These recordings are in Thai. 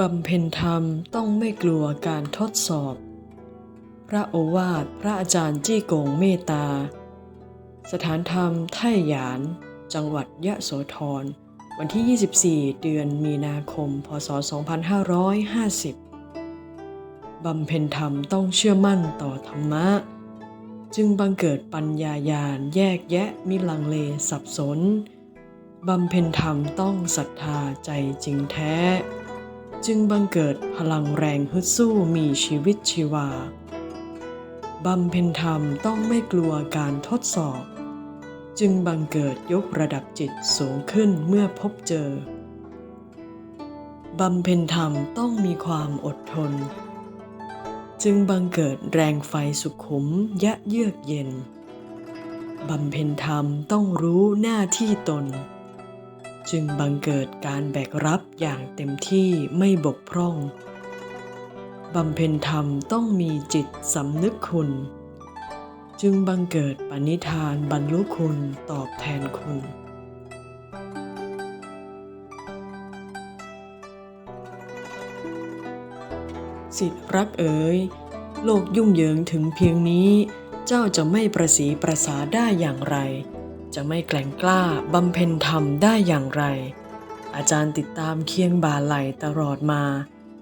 บำเพ็ญธรรมต้องไม่กลัวการทดสอบ พระโอวาทพระอาจารย์จี้กงเมตตา สถานธรรมไท่หยาน จังหวัดยะโสธร วันที่ 24 เดือนมีนาคม พศ 2550 บำเพ็ญธรรมต้องเชื่อมั่นต่อธรรมะ จึงบังเกิดปัญญายาณแยกแยะมิลังเลสับสน บำเพ็ญธรรมต้องศรัทธาใจจริงแท้ จึงบังเกิดพลังแรงฮึดสู้มีชีวิตชีวา บำเพ็ญธรรมต้องไม่กลัวการทดสอบ จึงบังเกิดยกระดับจิตสูงขึ้นเมื่อพบเจอ บำเพ็ญธรรมต้องมีความอดทน จึงบังเกิดแรงไฟสุขุมยะเยือกเย็น บำเพ็ญธรรมต้องรู้หน้าที่ตน จึงบังเกิดการแบกรับอย่างเต็มที่ไม่บกพร่องบำเพ็ญธรรมต้องมีจิตสำนึกคุณ จึงบังเกิดปณิธานบรรลุคุณตอบแทนคุณ สิทธิรักเอ๋ยโลกยุ่งเหยิงถึงเพียงนี้ เจ้าจะไม่ประสีประสาได้อย่างไร จะไม่แกล่งกล้าบำเพ็ญธรรมได้อย่างไร อาจารย์ติดตามเคียงบ่าไหลตลอดมา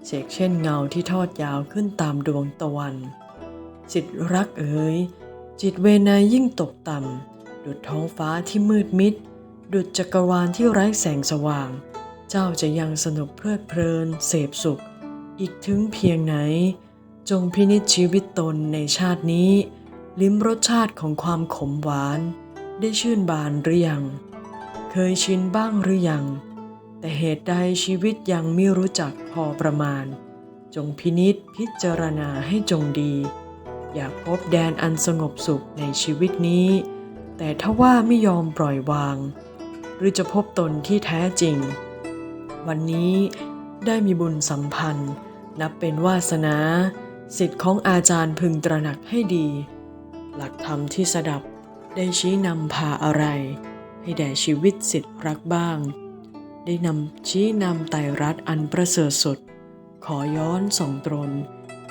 เชกเช่นเงาที่ทอดยาวขึ้นตามดวงตะวัน จิตรักเอ๋ย จิตเวนยยิ่งตกต่ำดุดท้องฟ้าที่มืดมิด ดุดจักรวาลที่ไร้แสงสว่าง เจ้าจะยังสนุกเพลิดเพลิน เสพสุข อีกถึงเพียงไหน จงพินิจชีวิตตนในชาตินี้ ลิ้มรสชาติของความขมหวาน ได้ชื่นบานหรือยัง เคยชินบ้างหรือยัง แต่เหตุใดชีวิตยังไม่รู้จักพอประมาณ จงพินิษพิจารณาให้จงดี อยากพบแดนอันสงบสุขในชีวิตนี้ แต่ถ้าว่าไม่ยอมปล่อยวาง หรือจะพบตนที่แท้จริง วันนี้ได้มีบุญสัมพันธ์ นับเป็นวาสนา สิทธิ์ของอาจารย์พึงตระหนักให้ดี หลักธรรมที่สดับ ได้ชี้นำพาอะไร ให้แด่ชีวิตสิทธิ์รักบ้าง ได้นำชี้นำไตรัตอันประเสริฐสุด ขอย้อนส่องตรน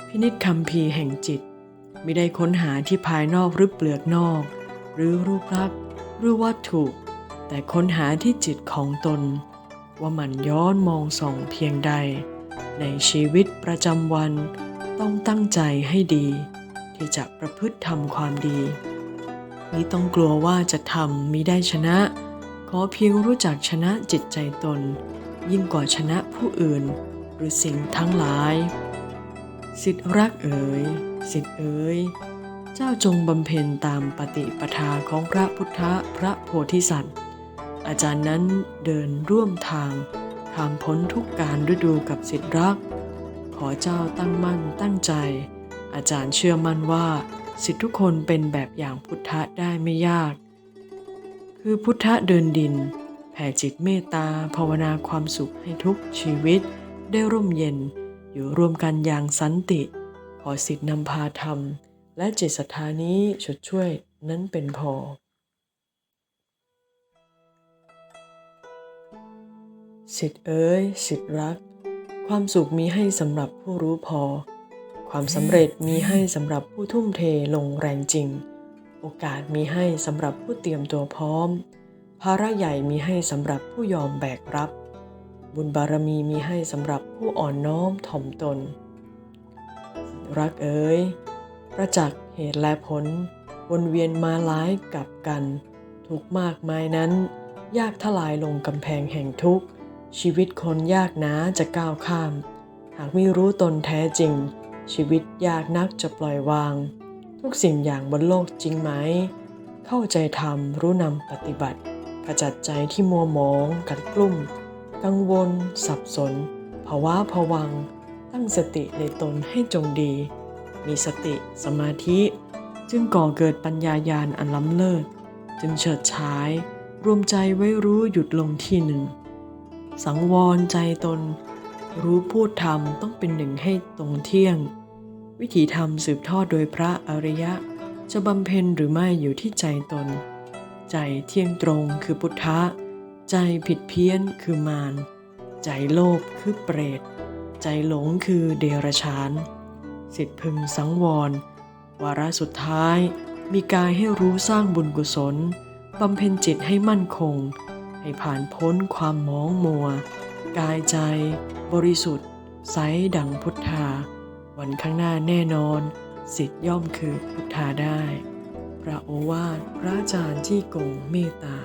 พินิจคำพีแห่งจิตไม่ได้ค้นหาที่ภายนอกหรือเปลือกนอก หรือรูปลักษณ์หรือวัตถุ แต่ค้นหาที่จิตของตน ว่ามันย้อนมองส่องเพียงใด ในชีวิตประจำวันต้องตั้งใจให้ดี ที่จะประพฤติทำความดี มิต้องกลัวว่าจะทำมิได้ชนะ ขอเพียงรู้จักชนะจิตใจตน ยิ่งกว่าชนะผู้อื่น หรือสิ่งทั้งหลาย สิทธิรักเอ๋ย สิทธิเอ๋ย เจ้าจงบำเพ็ญตามปฏิปทาของพระพุทธพระโพธิสัตว์ อาจารย์นั้นเดินร่วมทางทางพ้นทุกการฤดูกับสิทธิรัก ขอเจ้าตั้งมั่นตั้งใจ อาจารย์เชื่อมั่นว่า สิทธิทุกคนเป็นแบบอย่างพุทธะได้ไม่ยาก คือพุทธะเดินดิน แผ่จิตเมตตาภาวนาความสุขให้ทุกชีวิต ได้ร่มเย็น อยู่รวมกันอย่างสันติ ขอสิทธินำพาธรรม และจิตศรัทธานี้ชดช่วยนั้นเป็นพอ สิทธิ์เอ๋ยสิทธิ์รัก ความสุขมีให้สำหรับผู้รู้พอ ความสำเร็จมีให้สำหรับผู้ทุ่มเทลงแรงจริง โอกาสมีให้สำหรับผู้เตรียมตัวพร้อม ภาระใหญ่มีให้สำหรับผู้ยอมแบกรับ บุญบารมีมีให้สำหรับผู้อ่อนน้อมถ่อมตน รักเอ๋ยประจักษ์เหตุและผล วนเวียนมาหลายกับกัน ทุกมากมายนั้น ยากทลายลงกำแพงแห่งทุกข์ชีวิตคนยากนาจะก้าวข้าม หากไม่รู้ตนแท้จริง ชีวิตยากนักจะปล่อยวาง ทุกสิ่งอย่างบนโลกจริงไหม เข้าใจธรรมรู้นำปฏิบัติ ขจัดใจที่มัวหมอง กัดกลุ่ม กังวล สับสนภาวะผวัง ตั้งสติในตนให้จงดี มีสติสมาธิ จึงก่อเกิดปัญญายาณอันล้ำเลิศจึงเฉิดฉาย รวมใจไว้รู้หยุดลงที่หนึ่ง สังวรใจตน รู้พูดธรรมต้องเป็นหนึ่งให้ตรงเที่ยง วิถีธรรมสืบทอดโดยพระอริยะ จะบำเพ็ญหรือไม่อยู่ที่ใจตน ใจเที่ยงตรงคือพุทธะ ใจผิดเพี้ยนคือมาร ใจโลภคือเปรต ใจหลงคือเดรัจฉาน สิทธิพึงสังวร วาระสุดท้าย มีกายให้รู้สร้างบุญกุศลบำเพ็ญจิตให้มั่นคง ให้ผ่านพ้นความมองมัว กายใจ บริสุทธิ์ใสดังพุทธา วันข้างหน้าแน่นอน สิทธิ์ย่อมคือพุทธาได้ พระโอวาทพระอาจารย์ที่กงเมตตา